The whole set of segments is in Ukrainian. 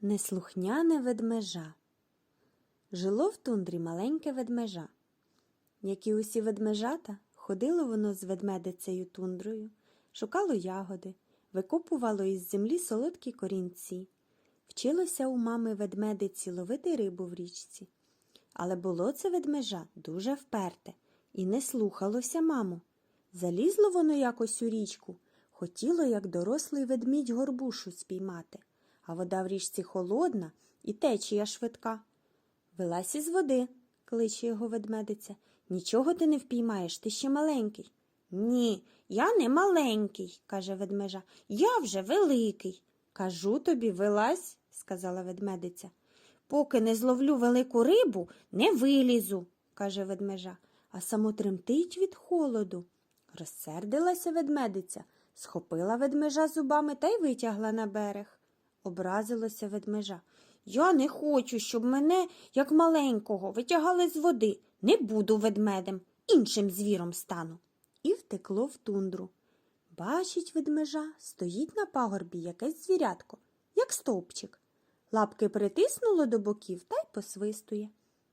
Неслухняне ведмежа. Жило в тундрі маленьке ведмежа. Як і усі ведмежата, ходило воно з ведмедицею тундрою, шукало ягоди, викопувало із землі солодкі корінці, вчилося у мами ведмедиці ловити рибу в річці. Але було це ведмежа дуже вперте і не слухалося маму. Залізло воно якось у річку, хотіло, як дорослий ведмідь горбушу спіймати, а вода в річці холодна і течія швидка. Вилазь із води, кличе його ведмедиця. Нічого ти не впіймаєш, ти ще маленький. Ні, я не маленький, каже ведмежа. Я вже великий. Кажу тобі, вилазь, сказала ведмедиця. Поки не зловлю велику рибу, не вилізу, каже ведмежа, а само тремтить від холоду. Розсердилася ведмедиця, схопила ведмежа зубами та й витягла на берег. Образилося ведмежа. Я не хочу, щоб мене, як маленького, витягали з води. Не буду ведмедем, іншим звіром стану. І втекло в тундру. Бачить ведмежа, стоїть на пагорбі якесь звірятко, як стовпчик. Лапки притиснуло до боків та й посвистує.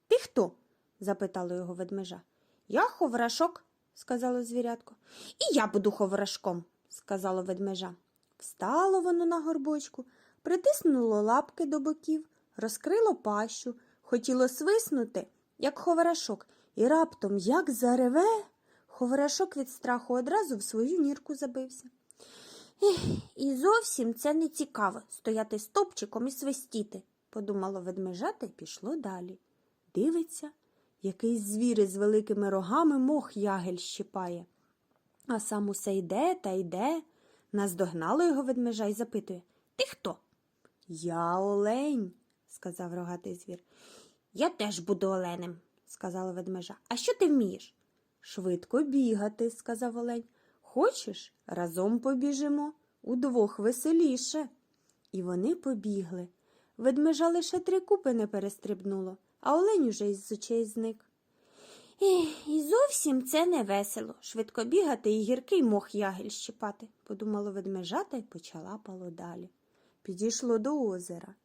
Ти хто? запитало його ведмежа. Я ховрашок, сказало звірятко. І я буду ховрашком, сказало ведмежа. Встало воно на горбочку, притиснуло лапки до боків, розкрило пащу, хотіло свиснути, як ховрашок, і раптом, як зареве, ховрашок від страху одразу в свою нірку забився. Ех, і зовсім це не цікаво стояти стопчиком і свистіти, подумало ведмежата й пішло далі. Дивиться, якийсь звір із великими рогами мох ягель щипає. А сам усе йде та йде. Наздогнало його ведмежа й запитує Ти хто? Я олень, сказав рогатий звір. Я теж буду оленем, сказала ведмежа. А що ти вмієш? Швидко бігати, сказав олень. Хочеш, разом побіжимо, удвох веселіше. І вони побігли. Ведмежа лише три купи не перестрибнуло, а олень уже із очей зник. І зовсім це не весело, швидко бігати і гіркий мох ягель щипати, подумало ведмежата й почала пало далі. Підійшло до озера,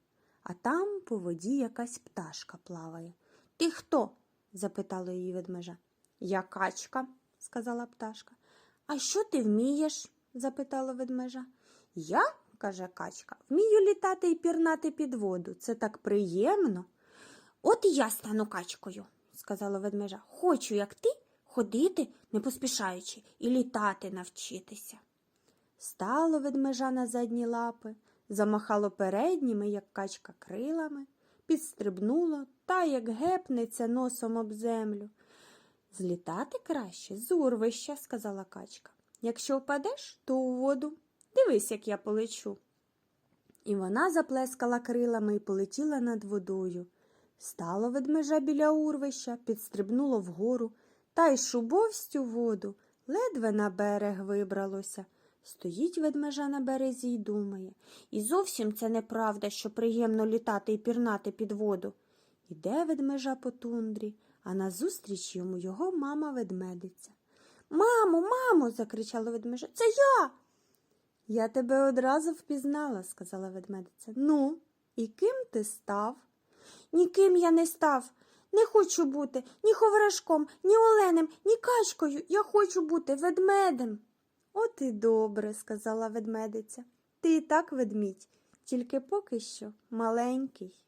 а там по воді якась пташка плаває. Ти хто? запитало її ведмежа. Я качка, сказала пташка. А що ти вмієш? запитала ведмежа. Я, каже качка, вмію літати і пірнати під воду. Це так приємно. От я стану качкою, сказала ведмежа. Хочу, як ти, ходити, не поспішаючи, і літати навчитися. Стало ведмежа на задні лапи, замахало передніми, як качка крилами, підстрибнуло та, як гепнеться носом об землю. Злітати краще з урвища, сказала качка. Якщо впадеш, то у воду. Дивись, як я полечу. І вона заплескала крилами і полетіла над водою. Стало ведмежа біля урвища, підстрибнуло вгору, та й шубовстю воду, ледве на берег вибралося. Стоїть ведмежа на березі й думає. І зовсім це неправда, що приємно літати і пірнати під воду. Іде ведмежа по тундрі, а назустріч йому його мама ведмедиця. Мамо, мамо, закричала ведмежа. Це я. Я тебе одразу впізнала, сказала ведмедиця. Ну, і ким ти став? Ніким я не став. Не хочу бути ні ховрашком, ні оленем, ні качкою. Я хочу бути ведмедем. От і добре, сказала ведмедиця. Ти і так ведмідь, тільки поки що маленький.